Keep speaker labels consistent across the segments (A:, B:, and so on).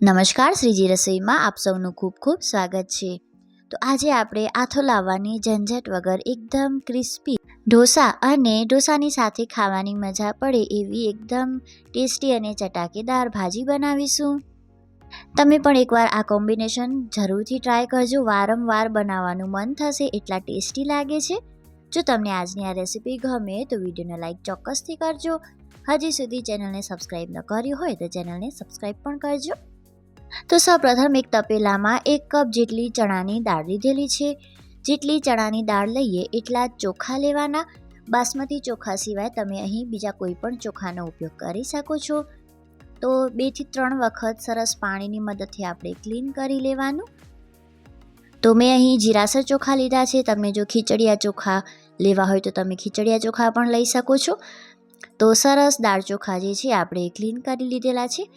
A: નમસ્કાર, શ્રીજી રસોઈમાં આપ સૌનું ખૂબ ખૂબ સ્વાગત છે. તો આજે આપણે આથો લાવવાની ઝંઝટ વગર એકદમ ક્રિસ્પી ઢોસા અને ઢોસાની સાથે ખાવાની મજા પડે એવી એકદમ ટેસ્ટી અને ચટાકેદાર ભાજી બનાવીશું. તમે પણ એકવાર આ કોમ્બિનેશન જરૂરથી ટ્રાય કરજો. વારંવાર બનાવવાનું મન થશે એટલા ટેસ્ટી લાગે છે. જો તમને આજની આ રેસિપી ગમે તો વિડીયોને લાઇક ચોક્કસથી કરજો. હજી સુધી ચેનલને સબસ્ક્રાઈબ ન કર્યું હોય તો ચેનલને સબસ્ક્રાઈબ પણ કરજો. તો સૌપ્રથમ એક તપેલામાં એક કપ જેટલી ચણાની દાળ લીધેલી છે. જેટલી ચણાની દાળ લઈએ એટલા ચોખા લેવાના. બાસમતી ચોખા સિવાય તમે અહીં બીજા કોઈ પણ ચોખાનો ઉપયોગ કરી શકો છો. તો બેથી ત્રણ વખત સરસ પાણીની મદદથી આપણે ક્લીન કરી લેવાનું. તો મેં અહીં જીરાસર ચોખા લીધા છે. તમે જો ખીચડિયા ચોખા લેવા હોય તો તમે ખીચડિયા ચોખા પણ લઈ શકો છો. તો સરસ દાળ ચોખા જે છે આપણે ક્લીન કરી લીધેલા છે.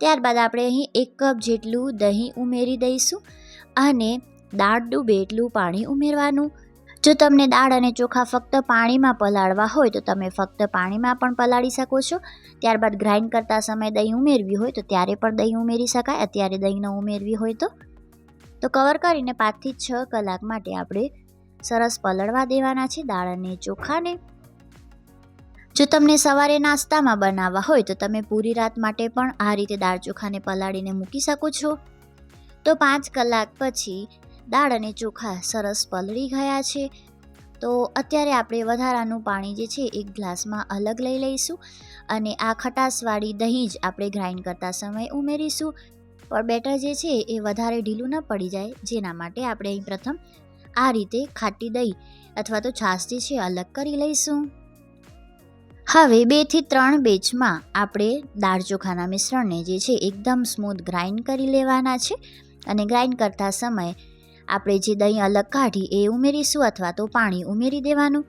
A: ત્યારબાદ આપણે અહીં એક કપ જેટલું દહીં ઉમેરી દઈશું અને દાળ ડૂબે એટલું પાણી ઉમેરવાનું. જો તમને દાળ અને ચોખા ફક્ત પાણીમાં પલાળવા હોય તો તમે ફક્ત પાણીમાં પણ પલાળી શકો છો. ત્યારબાદ ગ્રાઇન્ડ કરતા સમયે દહીં ઉમેરવી હોય તો ત્યારે પણ દહીં ઉમેરી શકાય. અત્યારે દહીં ન ઉમેરવી હોય તો. તો કવર કરીને પાંચથી છ કલાક માટે આપણે સરસ પલળવા દેવાના છે દાળ અને ચોખાને. જો તમને સવારે નાસ્તામાં બનાવવા હોય તો તમે પૂરી રાત માટે પણ આ રીતે દાળ ચોખાને પલાળીને મૂકી શકો છો. તો પાંચ કલાક પછી દાળ અને ચોખા સરસ પલળી ગયા છે. તો અત્યારે આપણે વધારાનું પાણી જે છે એક ગ્લાસમાં અલગ લઈ લઈશું અને આ ખટાશવાળી દહીં જ આપણે ગ્રાઇન્ડ કરતા સમયે ઉમેરીશું. પણ બેટર જે છે એ વધારે ઢીલું ન પડી જાય, જેના માટે આપણે અહીં પ્રથમ આ રીતે ખાટી દહીં અથવા તો છાશ જે છે અલગ કરી લઈશું. હવે બેથી ત્રણ બેચમાં આપણે દાળ ચોખાના મિશ્રણને જે છે એકદમ સ્મૂથ ગ્રાઇન્ડ કરી લેવાના છે અને ગ્રાઇન્ડ કરતા સમયે આપણે જે દહીં અલગ કાઢી એ ઉમેરીશું અથવા તો પાણી ઉમેરી દેવાનું.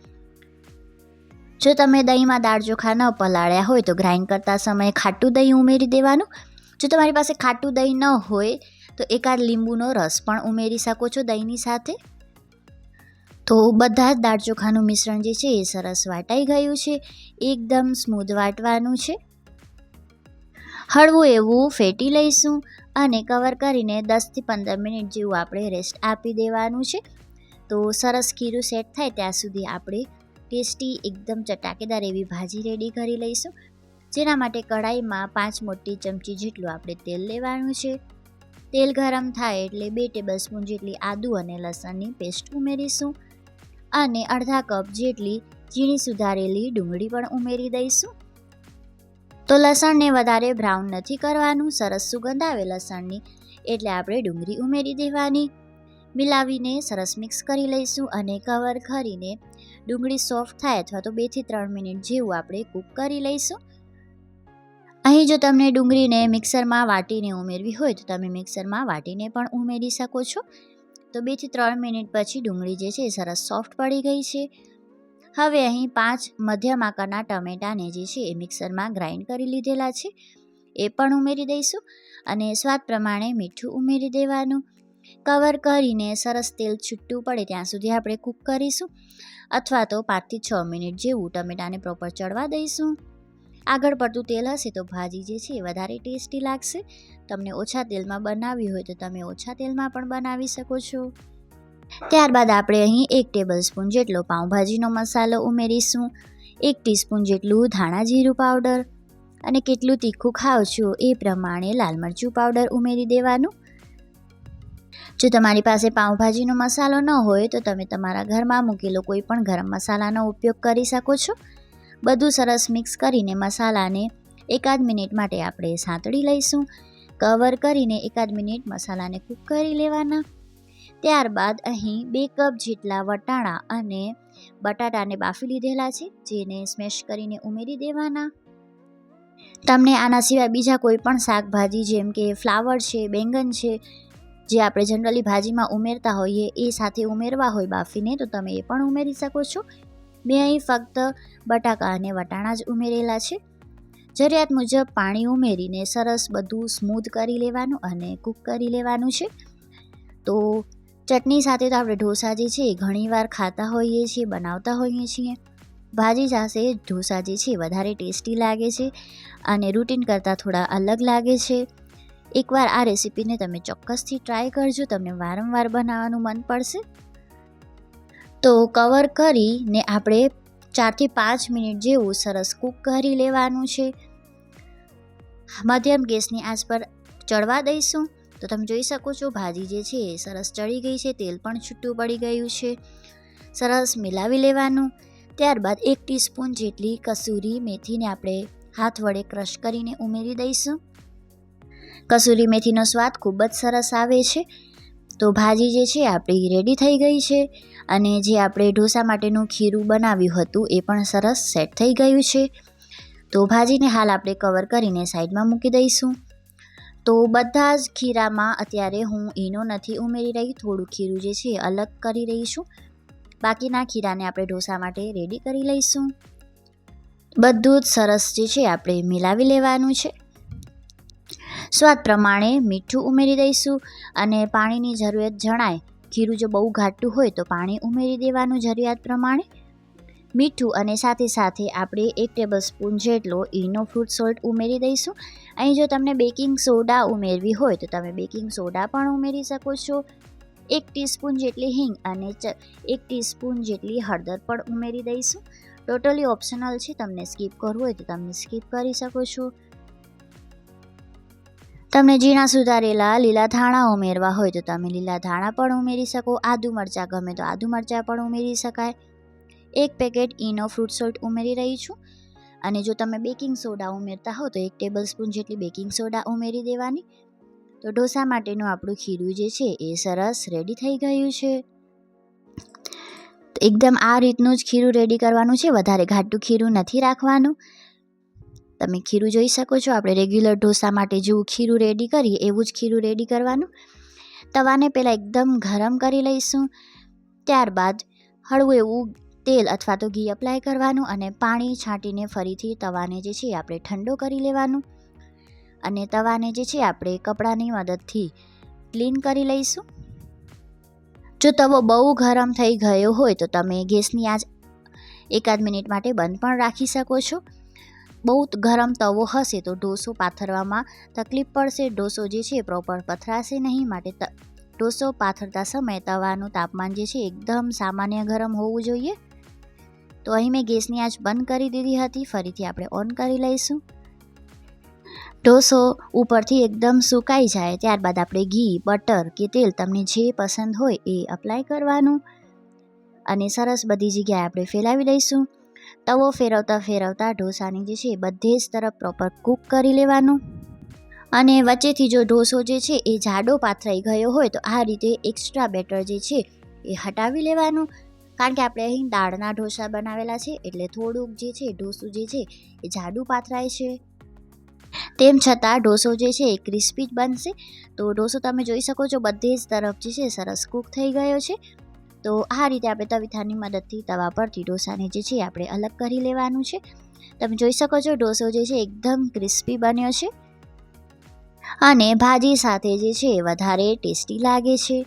A: જો તમે દહીંમાં દાળ ચોખા ન પલાળ્યા હોય તો ગ્રાઇન્ડ કરતા સમયે ખાટું દહીં ઉમેરી દેવાનું. જો તમારી પાસે ખાટું દહીં ન હોય તો એકાદ લીંબુનો રસ પણ ઉમેરી શકો છો દહીંની સાથે. તો બધા જ દાળ ચોખાનું મિશ્રણ જે છે એ સરસ વાટાઈ ગયું છે. એકદમ સ્મૂધ વાટવાનું છે. હળવું એવું ફેટી લઈશું અને કવર કરીને દસથી પંદર મિનિટ જેવું આપણે રેસ્ટ આપી દેવાનું છે. તો સરસ ખીરું સેટ થાય ત્યાં સુધી આપણે ટેસ્ટી એકદમ ચટાકેદાર એવી ભાજી રેડી કરી લઈશું. જેના માટે કઢાઈમાં પાંચ મોટી ચમચી જેટલું આપણે તેલ લેવાનું છે. તેલ ગરમ થાય એટલે બે ટેબલ સ્પૂન જેટલી આદુ અને લસણની પેસ્ટ ઉમેરીશું. અને અડધા કપ જેટલી ઝીણી સુધારેલી ડુંગળી પણ ઉમેરી દઈશું. તો લસણને વધારે બ્રાઉન નથી કરવાનું, સરસ સુગંધ આવે લસણની, એટલે આપણે ડુંગળી ઉમેરી દેવાની. મિલાવીને સરસ મિક્સ કરી લઈશું અને કવર કરીને ડુંગળી સોફ્ટ થાય અથવા તો બેથી ત્રણ મિનિટ જેવું આપણે કૂક કરી લઈશું. અહીં જો તમને ડુંગળીને મિક્સરમાં વાટીને ઉમેરવી હોય તો તમે મિક્સરમાં વાટીને પણ ઉમેરી શકો છો. તો બેથી ત્રણ મિનિટ પછી ડુંગળી જે છે એ સરસ સોફ્ટ પડી ગઈ છે. હવે અહીં પાંચ મધ્યમ આકારના ટમેટાને જે છે એ મિક્સરમાં ગ્રાઇન્ડ કરી લીધેલા છે. એ પણ ઉમેરી દઈશું અને સ્વાદ પ્રમાણે મીઠું ઉમેરી દેવાનું. કવર કરીને સરસ તેલ છૂટું પડે ત્યાં સુધી આપણે કૂક કરીશું. અથવા તો પાંચથી છ મિનિટ જેવું ટમેટાને પ્રોપર ચડવા દઈશું. આગળ પડતું તેલ હશે તો ભાજી જે છે એ વધારે ટેસ્ટી લાગશે. તમને ઓછા તેલમાં બનાવવી હોય તો તમે ઓછા તેલમાં પણ બનાવી શકો છો. ત્યારબાદ આપણે અહીં એક ટેબલ સ્પૂન જેટલો પાઉંભાજીનો મસાલો ઉમેરીશું. એક ટીસ્પૂન જેટલું ધાણા જીરું પાવડર. અને કેટલું તીખું ખાવ છો એ પ્રમાણે લાલ મરચું પાવડર ઉમેરી દેવાનું. જો તમારી પાસે પાઉંભાજીનો મસાલો ન હોય તો તમે તમારા ઘરમાં મૂકેલો કોઈ પણ ગરમ મસાલાનો ઉપયોગ કરી શકો છો. બધું સરસ મિક્સ કરીને મસાલાને એકાદ મિનિટ માટે આપણે સાંતળી લઈશું. કવર કરીને એકાદ મિનિટ મસાલાને કૂક કરી લેવાના. ત્યારબાદ અહીં બે કપ જેટલા વટાણા અને બટાટાને બાફી લીધેલા છે, જેને સ્મેશ કરીને ઉમેરી દેવાના. તમને આના સિવાય બીજા કોઈ પણ શાકભાજી જેમ કે ફ્લાવર છે, બેંગન છે, જે આપણે જનરલી ભાજીમાં ઉમેરતા હોઈએ, એ સાથે ઉમેરવા હોય બાફીને, તો તમે એ પણ ઉમેરી શકો છો. મેં અહીં ફક્ત બટાકા અને વટાણા જ ઉમેરેલા છે. જરૂરિયાત મુજબ પાણી ઉમેરીને સરસ બધું સ્મૂથ કરી લેવાનું અને કૂક કરી લેવાનું છે. તો ચટણી સાથે તો આપણે ઢોસા જે છે એ ઘણીવાર ખાતા હોઈએ છીએ, બનાવતા હોઈએ છીએ. ભાજી સાથે ઢોસા જે છે વધારે ટેસ્ટી લાગે છે અને રૂટીન કરતાં થોડા અલગ લાગે છે. એકવાર આ રેસીપીને તમે ચોક્કસથી ટ્રાય કરજો, તમને વારંવાર બનાવવાનું મન પડશે. તો કવર કરીને આપણે ચારથી પાંચ મિનિટ જેવું સરસ કૂક કરી લેવાનું છે. મધ્યમ ગેસની આંચ પર ચડવા દઈશું. તો તમે જોઈ શકો છો, ભાજી જે છે એ સરસ ચડી ગઈ છે, તેલ પણ છૂટું પડી ગયું છે. સરસ મિલાવી લેવાનું. ત્યારબાદ એક ટીસ્પૂન જેટલી કસૂરી મેથીને આપણે હાથ વડે ક્રશ કરીને ઉમેરી દઈશું. કસૂરી મેથીનો સ્વાદ ખૂબ જ સરસ આવે છે. તો ભાજી જે છે આપણી રેડી થઈ ગઈ છે. અને જે આપણે ઢોસા માટેનું ખીરું બનાવ્યું હતું એ પણ સરસ સેટ થઈ ગયું છે. તો ભાજીને હાલ આપણે કવર કરીને સાઈડમાં મૂકી દઈશું. તો બધા જ ખીરામાં અત્યારે હું ઈનો નથી ઉમેરી રહી, થોડું ખીરું જે છે અલગ કરી રહી છું. બાકીના ખીરાને આપણે ઢોસા માટે રેડી કરી લઈશું. બધું જ સરસ જે છે આપણે મિલાવી લેવાનું છે. સ્વાદ પ્રમાણે મીઠું ઉમેરી દઈશું અને પાણીની જરૂરિયાત જણાય ખીરું જો બહુ ઘાટું હોય તો પાણી ઉમેરી દેવાનું જરૂરિયાત પ્રમાણે. મીઠું અને સાથે સાથે આપણે એક ટેબલ સ્પૂન જેટલો ઈનો ફ્રૂટ સોલ્ટ ઉમેરી દઈશું. અહીં જો તમને બેકિંગ સોડા ઉમેરવી હોય તો તમે બેકિંગ સોડા પણ ઉમેરી શકો છો. એક ટીસ્પૂન જેટલી હિંગ અને એક ટીસ્પૂન જેટલી હળદર પણ ઉમેરી દઈશું. ટોટલી ઓપ્શનલ છે, તમને સ્કીપ કરવું હોય તો તમે સ્કીપ કરી શકો છો. તમને ઝીણા સુધારેલા લીલા ધાણા ઉમેરવા હોય તો તમે લીલા ધાણા પણ ઉમેરી શકો, આદુ મરચાં ગમે તો આદુ મરચાં પણ ઉમેરી શકાય. એક પેકેટ ઈનો ફ્રૂટ સોલ્ટ ઉમેરી રહી છું. અને જો તમે બેકિંગ સોડા ઉમેરતા હો તો એક ટેબલ સ્પૂન જેટલી બેકિંગ સોડા ઉમેરી દેવાની. તો ઢોસા માટેનું આપણું ખીરું જે છે એ સરસ રેડી થઈ ગયું છે. એકદમ આ રીતનું જ ખીરું રેડી કરવાનું છે. વધારે ઘાટું ખીરું નથી રાખવાનું. તમે ખીરું જોઈ શકો છો. આપણે રેગ્યુલર ઢોસા માટે જેવું ખીરું રેડી કરીએ એવું જ ખીરું રેડી કરવાનું. તવાને પહેલાં એકદમ ગરમ કરી લઈશું. ત્યારબાદ હળવું એવું તેલ અથવા તો ઘી અપ્લાય કરવાનું અને પાણી છાંટીને ફરીથી તવાને જે છે આપણે ઠંડો કરી લેવાનું. અને તવાને જે છે આપણે કપડાની મદદથી ક્લીન કરી લઈશું. જો તવો બહુ ગરમ થઈ ગયો હોય તો તમે ગેસની આજ એકાદ મિનિટ માટે બંધ પણ રાખી શકો છો. બહુ ગરમ તવો હશે તો ઢોસો પાથરવામાં તકલીફ પડશે. ઢોસો જે છે પ્રોપર પથરાશે નહીં. માટે ઢોસો પાથરતા સમયે તવાનું તાપમાન જે છે એકદમ સામાન્ય ગરમ હોવું જોઈએ. તો અહીં મેં ગેસની આંચ બંધ કરી દીધી હતી. ફરીથી આપણે ઓન કરી લઈશું. ઢોસો ઉપરથી એકદમ સુકાઈ જાય ત્યારબાદ આપણે ઘી, બટર કે તેલ તમને જે પસંદ હોય એ અપ્લાય કરવાનું. અને સરસ બધી જગ્યાએ આપણે ફેલાવી દઈશું તવો ફેરવતા ફેરવતા ઢોસાની જે છે બધે જ તરફ પ્રોપર કૂક કરી લેવાનું. અને વચ્ચેથી જો ઢોસો જે છે એ જાડો પાથરાઈ ગયો હોય તો આ રીતે એક્સ્ટ્રા બેટર જે છે એ હટાવી લેવાનું. કારણ કે આપણે અહીં દાળના ઢોસા બનાવેલા છે એટલે થોડુંક જે છે ઢોસું જે છે એ જાડું પાથરાય છે. તેમ છતાં ઢોસો જે છે એ ક્રિસ્પી જ બનશે. તો ઢોસો તમે જોઈ શકો છો બધે જ તરફ જે છે સરસ કૂક થઈ ગયો છે. તો આ રીતે આપણે તવિથાની મદદથી તવા પરથી ઢોસાને જે છે આપણે અલગ કરી લેવાનું છે. તમે જોઈ શકો છો, ઢોસો જે છે એકદમ ક્રિસ્પી બન્યો છે. અને ભાજી સાથે જે છે વધારે ટેસ્ટી લાગે છે.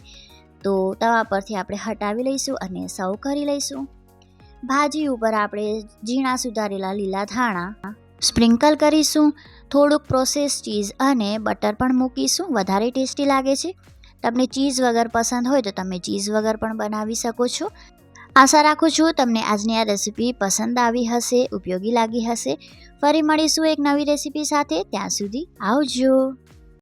A: તો તવા પરથી આપણે હટાવી લઈશું અને સર્વ કરી લઈશું. ભાજી ઉપર આપણે ઝીણા સુધારેલા લીલા ધાણા સ્પ્રિંકલ કરીશું. થોડુંક પ્રોસેસ ચીઝ અને બટર પણ મૂકીશું, વધારે ટેસ્ટી લાગે છે. તમને ચીઝ વગર પસંદ હોય તો તમે ચીઝ વગર પણ બનાવી શકો છો. આશા રાખું છું તમને આજની આ રેસીપી પસંદ આવી હશે, ઉપયોગી લાગી હશે. ફરી મળીશું એક નવી રેસીપી સાથે, ત્યાં સુધી આવજો.